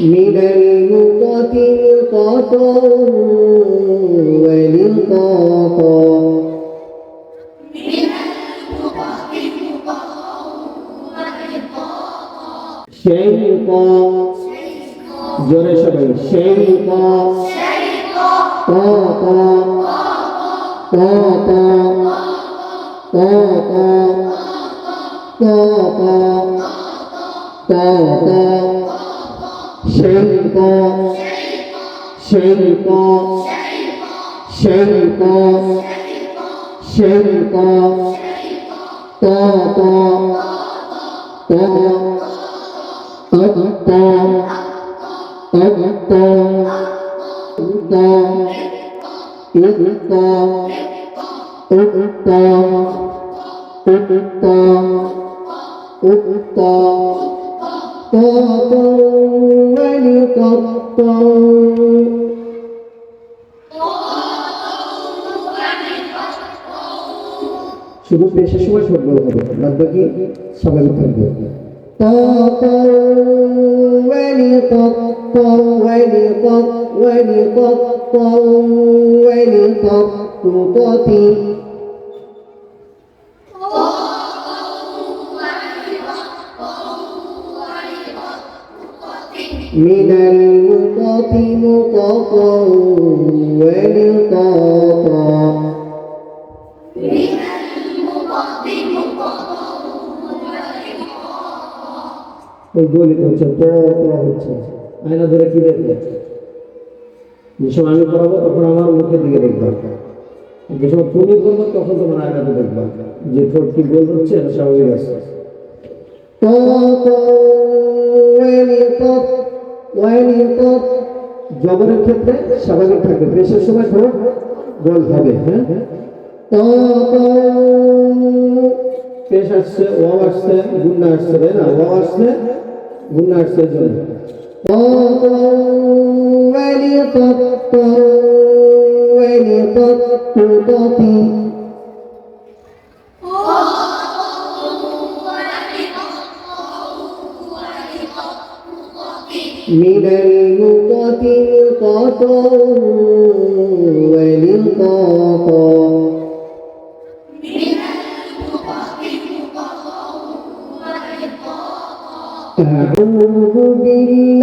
من المقت القطا وللقطا شيقا জোরে সবাই সেই ক ক ক ক ক ক ক ক ক Etta, Etta, Etta, Etta, Etta, Etta, تطول تطول শুধু পেশের সময় সরবরাহ হবে বাদবাকি স্বাভাবিক থাকবে তত ولقط ولقط ولقط قطي من المقط مقطا ولقاطا من المقط مقطا ولقاطا আয়না ধরে কি দেখবে? যে সময় আমি পড়াবো তখন আমার মুখের দিকে দেখবা যে সময় তুমি করব তখন তোমার আয়নাতে দেখবা যে ঠোঁট কি গোল হচ্ছে, এটা স্বাভাবিক আছে। জবরের ক্ষেত্রে স্বাভাবিক থাকবে। পেশের সময় ঠোঁট গোল হবে হ্যাঁ? পেশ আসছে, ওয়াও আসছে গুন্না আসছে, তাই না? ওয়াও আসছে গুন্না আসছে ولقد ولقد قضت من المقت القطا وللقطا أعوذ بالله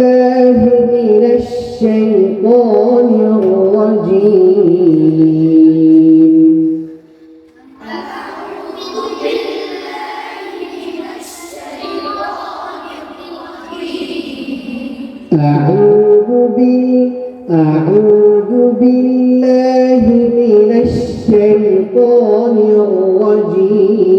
أعوذ بال أعوذ بالله من الشيطان الرجيم.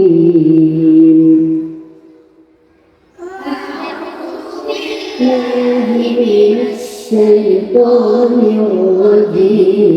من الشيطان الرجيم.